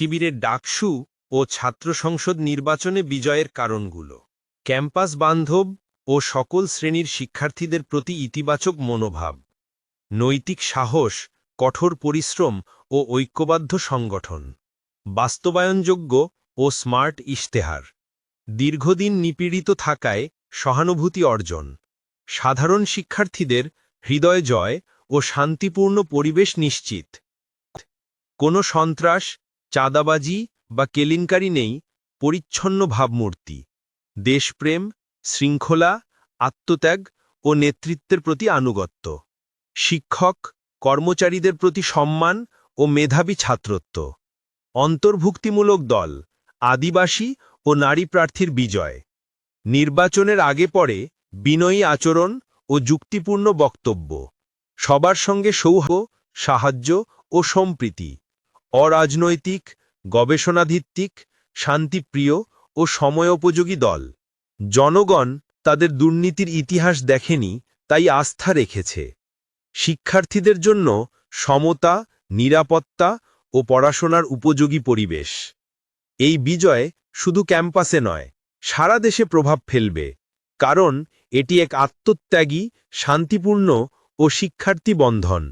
শিবিরের ডাকসু ও ছাত্র সংসদ নির্বাচনে বিজয়ের কারণগুলো। ক্যাম্পাস বান্ধব ও সকল শ্রেণির শিক্ষার্থীদের প্রতি ইতিবাচক মনোভাব। নৈতিক সাহস, কঠোর পরিশ্রম ও ঐক্যবদ্ধ সংগঠন। বাস্তবায়নযোগ্য ও স্মার্ট ইশতেহার। দীর্ঘদিন নিপীড়িত থাকায় সহানুভূতি অর্জন। সাধারণ শিক্ষার্থীদের হৃদয় জয় ও শান্তিপূর্ণ পরিবেশ নিশ্চিত। কোনো সন্ত্রাস চাঁদাবাজি বা কেলেঙ্কারি নেই, পরিচ্ছন্ন ভাবমূর্তি। দেশপ্রেম, শৃঙ্খলা, আত্মত্যাগ ও নেতৃত্বের প্রতি আনুগত্য। শিক্ষক, কর্মচারীদের প্রতি সম্মান ও মেধাবী ছাত্রত্ব। অন্তর্ভুক্তিমূলক দল, আদিবাসী ও নারী প্রার্থীর বিজয়। নির্বাচনের আগে পরে বিনয়ী আচরণ ও যুক্তিপূর্ণ বক্তব্য। সবার সঙ্গে সৌহ সাহায্য ও সম্প্রীতি। অরাজনৈতিক, গবেষণাভিত্তিক, শান্তিপ্রিয় ও সময়োপযোগী দল। জনগণ তাদের দুর্নীতির ইতিহাস দেখেনি, তাই আস্থা রেখেছে। শিক্ষার্থীদের জন্য সমতা, নিরাপত্তা ও পড়াশোনার উপযোগী পরিবেশ। এই বিজয় শুধু ক্যাম্পাসে নয়, সারা দেশে প্রভাব ফেলবে, কারণ এটি এক আত্মত্যাগী, শান্তিপূর্ণ ও শিক্ষার্থী বন্ধন।